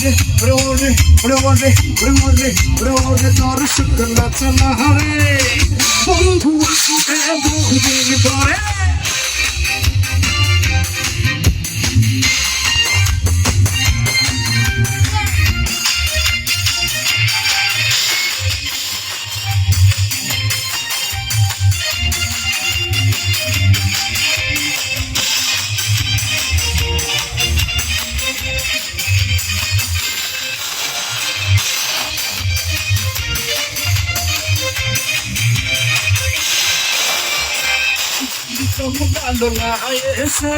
রোডে রোডে রোডে রোডে রোডে তোর শুক্র চলা হরে বন্ধু আসবে বহুদিন পরে ভালো না এসে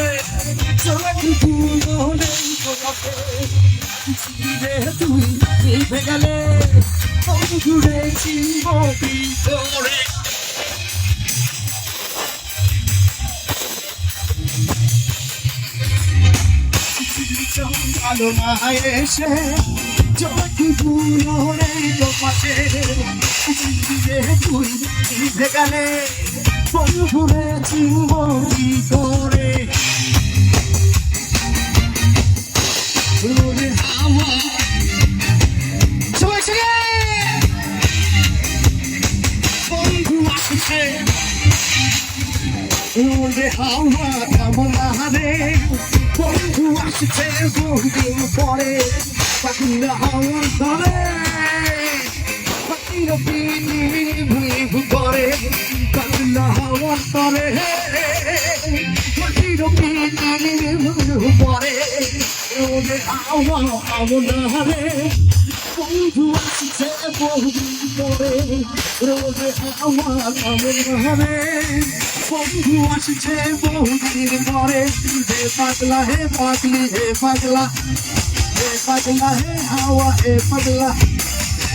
তুই গেলে বন্ধুরে চিনব করে ভালো না এসে চোখ নেই তোমাকে তুই গেলে বন্ধুরে চিনব কি করে। হাওয়া হাওয়া কামনা রে বন্ধু আসছে বহুদিন পরে। পাখিরা হাওয়ার ধরে। পাখিরা পিনি ভিভু করে পিনি ভিভু করে রোদে হাওয়া কামনা রে বন্ধু আসছে বহুদিন পরে রোদে হাওয়া কামনা রে বন্ধু আসছে বহুদিন পরে হে পাগলা হে পাগলি হে পাগলা হে পাগলা হে হাওয়া হে পাগলা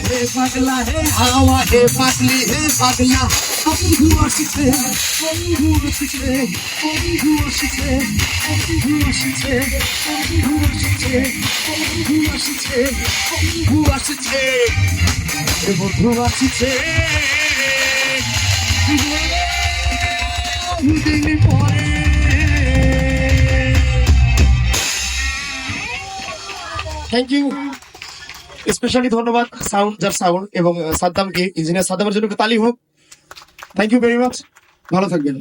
হে পাগলা হে হাওয়া হে পাগলি হে পাগলা বন্ধু আসছে বন্ধু আসছে বন্ধু আসছে বন্ধু আসছে বন্ধু আসছে বন্ধু আসছে বন্ধু আসছে। বন্ধু আসছে। পরে। থ্যাংক ইউ স্পেশালি ধন্যবাদ সাউন্ড, যার সাউন্ড এবং সাদ্দামকে, ইঞ্জিনিয়ার সাদ্দামের জন্য তালি হোক। থ্যাংক ইউ ভেরি মাচ ভালো থাকবেন।